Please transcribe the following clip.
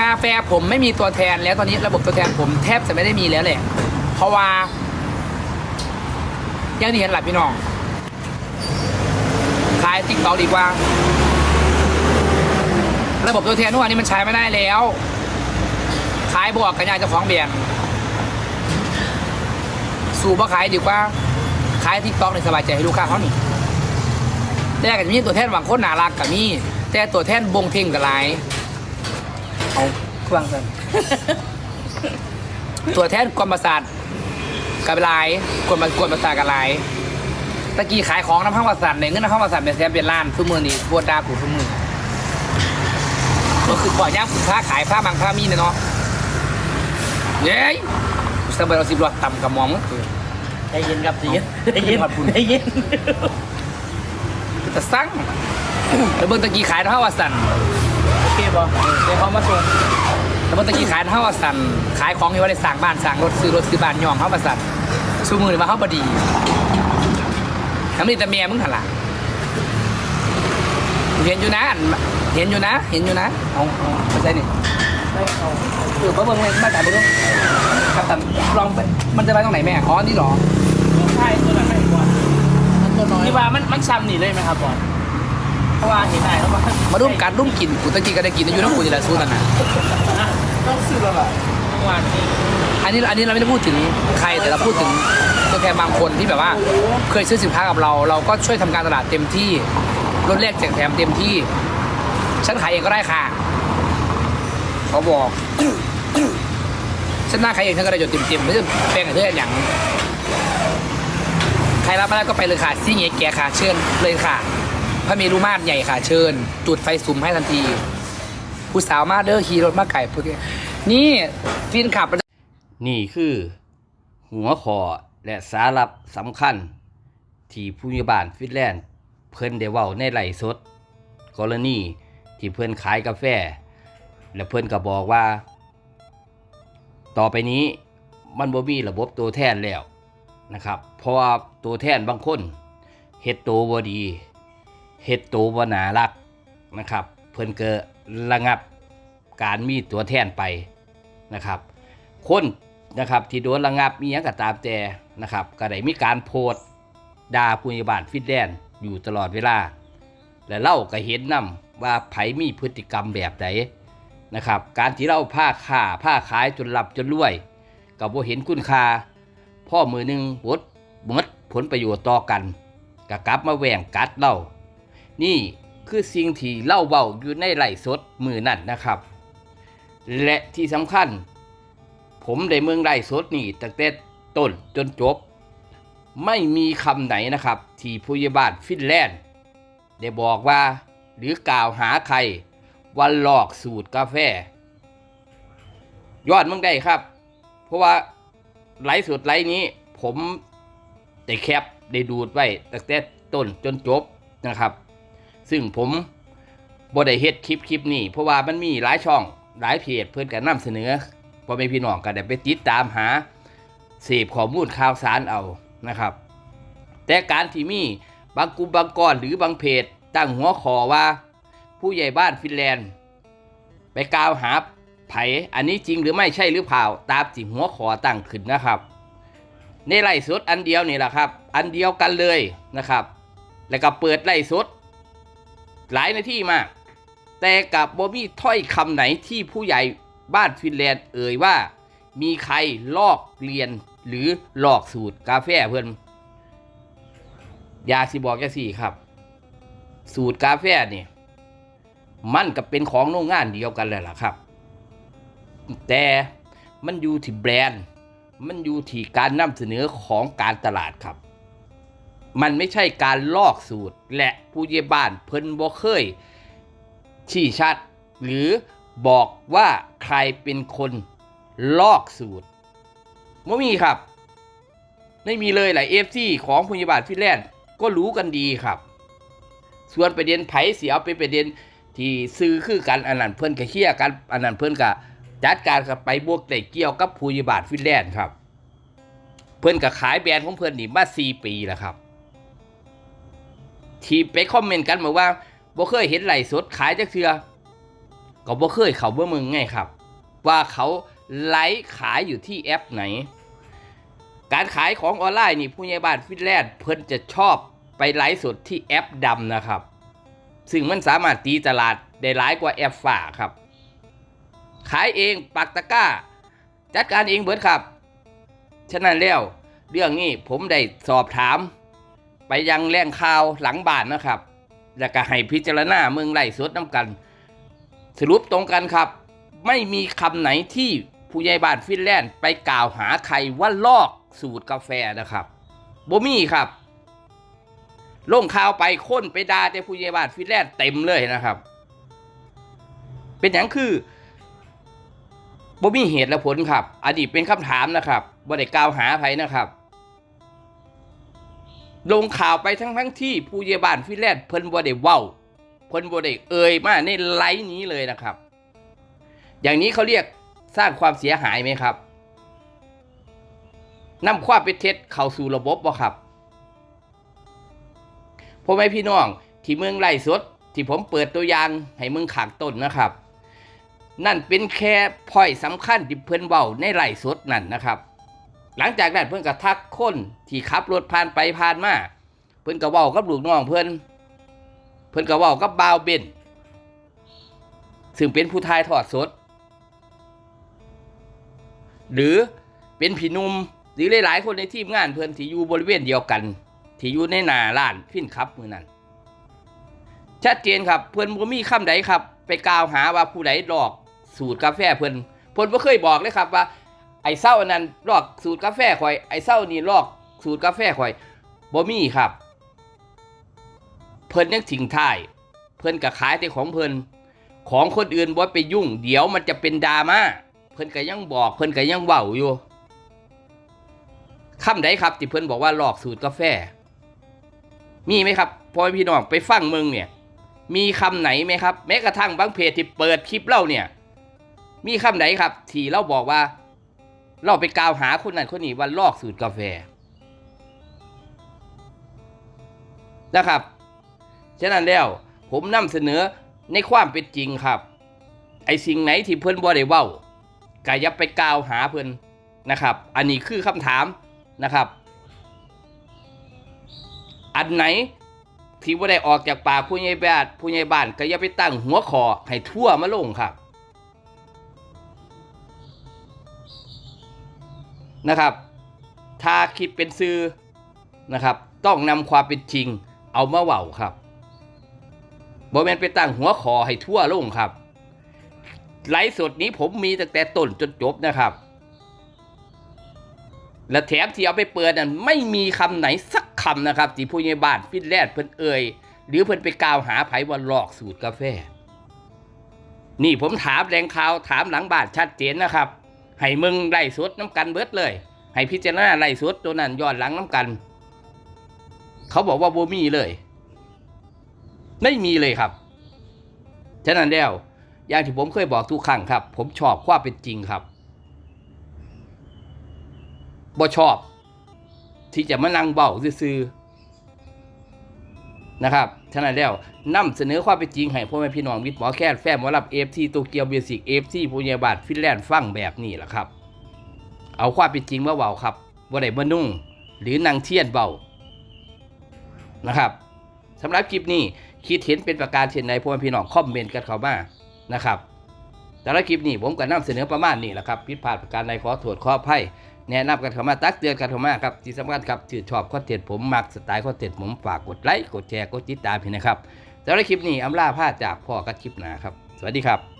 กาแฟผมไม่มีตัวแทนแล้วตอนนี้ระบบตัวแทนผมแทบจะไม่ได้มีแล้วแหละ เพราะว่าอย่างที่เห็นหลับพี่น้อง ขายติ๊กต็อกดีกว่า ระบบตัวแทนทุกวันนี้มันใช้ไม่ได้แล้ว ขายบวกกันยาเจ้าของแบรนสู่บ่ขายดีกว่า ขายติ๊กต็อกในสบายใจให้ลูกค้าเขานี่แต่กับมีตัวแทนบางคนน่ารักกับมีแต่ตัวแทนบงเพ่งกับหลาย เอาเครื่องกันตัวแทนกวนประสาทกับหลายกวนประกวนประสาทกับหลายตะกี้ขายของน้ำข้างประสาทในเงินน้ำข้างประสาทเป็นแสนเป็นล้านทุกมือนี่ปวดดากูทุกมือก็คือปล่อยย่างผ้าขายผ้าบางผ้ามีเนี่ยเนาะเย้ยสบายเราสิบหลอดต่ำกับหมอมใจเย็นครับใจเย็นใจเย็นใจเย็นแต่สั่งแต่เบิ่งตะกี้ขายเท่าว่าสันโอ เคป่ะเดี๋ยวเขามาส่งแต่เบิ่งตะกี้ขายเท่าว่าสันขายของที่ว่าได้สั่งบ้านสั่งรถซื้อรถซื้อบ้านย่องเข้ามาสันสู้มือมาเข้าบดีทำนี่แต่เมียมึงหันหลังเห็นอยู่นะอันเห็นอยู่นะ เห็นอยู่นะเอาเอาไม่ใช่นี่ได้เอาเออมาเบิ่งเลยมาจ่ายเบิ่งดูครับแต่ลองไปมันจะไปตรงไหนแม่อ๋อนี่เหรอใช่ตัวนั้นไม่บอลตัวน้อยนี่ว่ามันมันซ้ำนี่เลยไหมครับบอล เพราะว่าเห็นได้แล้วว่ามารุ่มกันรุ่มกินกูตะกี้ก็ได้กินอยู่น้ำกูจะได้สู้กันนะต้องซื้อแล้วล่ะเมื่อวานนี้อันนี้อันนี้เราไม่ได้พูดถึงใครแต่เราพูดถึงตัวแทนบางคนที่แบบว่า เคยซื้อสินค้ากับเรา เราก็ช่วยทำการตลาดเต็มที่ลดแลกแจกแถมเต็มที่ฉันขายเองก็ได้ค่ะเขาบอก ฉันหน้าขายเองฉันก็ได้จดเต็มๆไม่ใช่แปลงกับเธออย่าง ใครรับมาได้ก็ไปเลยค่ะซี่เงี้ยแกค่ะเชิญเลยค่ะพ ระเมรุมาตรใหญ่ค่ะเชิญ จุดไฟสุมให้ทันที ผู้สาวมาเด้อขี่รถมาไก่พวกนี้นี่ฟินขับ นี่คือ หัวขอและสาระสำคัญ ที่ผู้ใหญ่บ้านฟินแลนด์ เพิ่นได้เว้าในไลฟ์สด กรณีที่เพิ่นขายกาแฟ และเพิ่นก็บอกว่า ต่อไปนี้มันบ่มีระบบตัวแทนแล้วนะครับ เพราะว่าตัวแทนบางคนเฮ็ดโตวบ่ดี เฮ็ดโตวบ่น่ารักนะครับ เพิ่นเก็ระงับการมีตัวแทนไปนะครับ คนนะครับที่โดนระงับมีหยังก็ตามแต่นะครับก็ได้มีการโพสด่าผู้ใหญ่บ้านฟินแลนด์อยู่ตลอดเวลา และเล่าก็เห็นนำว่าไผมีพฤติกรรมแบบใดนะครับ การที่เราผ้าข่าผ้าขายจนหลับจนรวยก็บ่เห็นคุณค่าพ่อมือหนึ่งบดหมดผลประโยชน์ต่อกันก็กลับมาแหว่งกัดเล่า นี่คือสิ่งที่เล่าเบาอยู่ในไร่สดมือนั่นนะครับ และที่สำคัญ ผมได้เมืองไร่สดนี่ตั้งแต่ต้นจนจบ ไม่มีคำไหนนะครับ ที่ผู้ใหญ่บ้านฟินแลนด์ ได้บอกว่า หรือกล่าวหาใครว่าหลอกสูตรกาแฟ ยอดมึงได้ครับ เพราะว่าไลฟ์สดไลฟ์นี้ ผมได้แคปได้ดูดไว้ตั้งแต่ต้นจนจบนะครับ ซึ่งผมบ่ได้เฮ็ดคลิปคลิปนี้ เพราะว่ามันมีหลายช่องหลายเพจเพื่อนกันนำเสนอพ่อแม่พี่น้องก็ได้ไปติดตามหาเสพข้อมูลข่าวสารเอานะครับ แต่การที่มีบางกลุ่มบางก้อนหรือบางเพจตั้งหัวขอว่า ผู้ใหญ่บ้านฟินแลนด์ ไปกล่าวหาไผอันนี้จริงหรือไม่ใช่หรือเปล่าตามที่หัวขอตั้งขึ้นนะครับ ในไล่สดอันเดียวนี่แหละครับ อันเดียวกันเลยนะครับ แล้วก็เปิดไล่สด หลายนาที่มาก แต่กับบ่มีถ้อยคำไหนที่ผู้ใหญ่บ้านฟินแลนด์เอ่ยว่า มีใครลอกเรียนหรือหลอกสูตรกาแฟเพื่อนอยาสิบอกแค่สี่ครับ สูตรกาแฟนี่มันก็เป็นของโรงงานเดียวกันเลยล่ะครับ แต่มันอยู่ที่แบรนด์ มันอยู่ที่การนำเสนอของการตลาดครับ มันไม่ใช่การลอกสูตร และผู้ใหญ่บ้านเพิ่นบ่เคย ชี้ชัด หรือบอกว่าใครเป็นคนลอกสูตรไม่มีครับ ไม่มีเลยหลายเอฟซีของพยาบาลฟิแลนด์ก็รู้กันดีครับ ส่วนประเด็นไผเสียเอาไปประเด็นที่ซื้อคือกันอันนั้นเพื่อนก็เคียกันอันนั้นเพื่อนก็จัดการกับไปบวกแต่เกี่ยวกับพยาบาลฟิแลนด์ครับ เพื่อนก็ขายแบรนด์ของเพื่อนนี่มาสี่ปีแล้วครับ ที่ไปคอมเมนต์กันมาว่าบ่เคยเห็นไหลสดขายจักเทือก็บ่เคยเขาเบ่มึงไงครับ ว่าเขาไลฟ์ขายอยู่ที่แอปไหน การขายของออนไลน์นี่ผู้ใหญ่บ้านฟินแลนด์เพิ่นจะชอบไปไลฟ์สดที่แอปดำนะครับ ซึ่งมันสามารถตีตลาดได้หลายกว่าแอปฝ่าครับ ขายเองปักตะก้า จัดการเองเบิดครับ ฉะนั้นแล้วเรื่องนี้ผมได้สอบถาม ไปยังแหล่งข่าวหลังบ้านนะครับ แล้วก็ให้พิจารณาเมืองไล่สดน้ำกัน สรุปตรงกันครับ ไม่มีคำไหนที่ผู้ใหญ่บ้านฟินแลนด์ไปกล่าวหาใครว่าลอกสูตรกาแฟนะครับบ่มีครับลงข่าวไปค้นไปด่าแต่ผู้ใหญ่บ้านฟินแลนด์เต็มเลยนะครับ เป็นอย่างคือบ่มีเหตุและผลครับ อดีตเป็นคำถามนะครับบ่ได้กล่าวหาใครนะครับ ลงข่าวไปทั้งทั้งที่ผู้ใหญ่บ้านฟิแลนด์เพิ่นบ่ได้เว้าเพิ่นบ่ได้เอ่ยมาในไลฟ์นี้เลยนะครับ อย่างนี้เขาเรียกสร้างความเสียหายไหมครับนำความเป็นเท็จเข้าสู่ระบบบ่ครับพ่อแม่พี่น้องที่เมืองไร่สดที่ผมเปิดตัวอย่างให้เมืองขางต้นนะครับ นั่นเป็นแค่พอยสำคัญที่เพิ่นเว้าในไร่สดนั่นนะครับ หลังจากนั้นเพิ่นก็ทักคนที่ขับรถผ่านไปผ่านมาเพิ่นก็เว้ากับลูกน้องเพิ่นเพิ่นก็เว้ากับบ่าวเบนซึ่งเป็นผู้ทายทอดสด หรือเป็นพี่หนุ่มหรือหลายๆคนในทีมงานเพิ่อนที่อยู่บริเวณเดียวกัน ที่อยู่ในหน้าร้านฟินครับมือนั้นชัดเจนครับเพิ่อนบ่มีคำใดครับ ไปกล่าวหาว่าผู้ใดหลอกสูตรกาแฟเพิ่อนเพิ่อนบ่เคยบอกเลยครับว่า ไอ้เศร้านั้นลอกสูตรกาแฟข่อย ไอ้เศร้านี่ลอกสูตรกาแฟข่อยบ่มีครับ เพิ่นยังทิ้งท้าย เพิ่นก็ขายแต่ของเพิ่นของคนอื่นบ่ไปยุ่ง เดี๋ยวมันจะเป็นดราม่าเพิ่นก็ยังบอก เพิ่นก็ยังเว้าอยู่คำใดครับที่เพิ่นบอกว่าลอกสูตรกาแฟ มีไหมครับพอพี่น้องไปฟังมืองเนี่ย มีคำไหนไหมครับ แม้กระทั่งบางเพจที่เปิดคลิปเล่าเนี่ย มีคำไหนครับ ที่เราบอกว่า เราไปกล่าวหาคนนั้นคนนี้ว่าลอกสูตรกาแฟนะครับ ฉะนั้นแล้วผมนำเสนอในความเป็นจริงครับ ไอสิ่งไหนที่เพิ่อนบ่ได้เว้าก็อย่าไปกล่าวหาเพิ่อนนะครับ อันนี้คือคำถามนะครับ อันไหนที่บ่ได้ออกจากปากผู้ใหญ่บ้านผู้ใหญ่บ้านก็อย่าไปตั้งหัวคอให้ทั่วมาลงครับ นะครับ ถ้าคิดเป็นซื้อนะครับ ต้องนำความเป็นจริงเอามาเว้าครับบอแมนไปตั้งหัวคอให้ทั่วโลงครับไลฟ์สดนี้ผมมีตั้งแต่ต้นจนจบนะครับ และแถมที่เอาไปเปิดนั้นไม่มีคำไหนสักคำนะครับที่ผู้ใหญ่บ้านฟินแลนด์เพิ่นเอ่ยหรือเพิ่นไปกล่าวหาไผว่าหลอกสูตรกาแฟ นี่ผมถามแรงข่าวถามหลังบ้านชัดเจนนะครับ ให้มึงไล่สดน้ำกันเบิดเลย ให้พิจารณาไล่สดตัวนั้นย้อนหลังน้ำกัน เขาบอกว่าโบมีเลย ไม่มีเลยครับ ฉะนั้นแล้วอย่างที่ผมเคยบอกทุกครั้งครับ ผมชอบความเป็นจริงครับบ่ชอบ ที่จะมานั่งเบาซื่อ นะครับฉะนั้นแล้วนำเสนอความเป็นจริงให้พ่อแม่พี่น้องวิทย์หมอแค่แฟนหมอรับเอฟทีโตเกียวเบสิกเอฟทีผู้ใหญ่บาทฟินแลนด์ฟังแบบนี้แหละครับ เอาความเป็นจริงมาเบาครับว่าได้มานุ่งหรือนางเทียนเบานะครับสำหรับคลิปนี้คิดเห็นเป็นประการเช่นใดพ่อแม่พี่น้องคอมเมนต์กันเข้ามานะครับแต่ละคลิปนี้ผมก็นำเสนอประมาณนี้แหละครับผิดพลาดประการใดขอโทษขออภัย แนะนำกันเข้ามาตักเตือนกันเข้ามาครับที่สำคัญครับถือชอบคอนเทนต์ผมมักสไตล์คอนเทนต์ผมฝากกดไลค์กดแชร์กดติดตามพี่นะครับสำหรับคลิปนี้อำลาพาจากพ่อกับคลิปหนาครับ สวัสดีครับ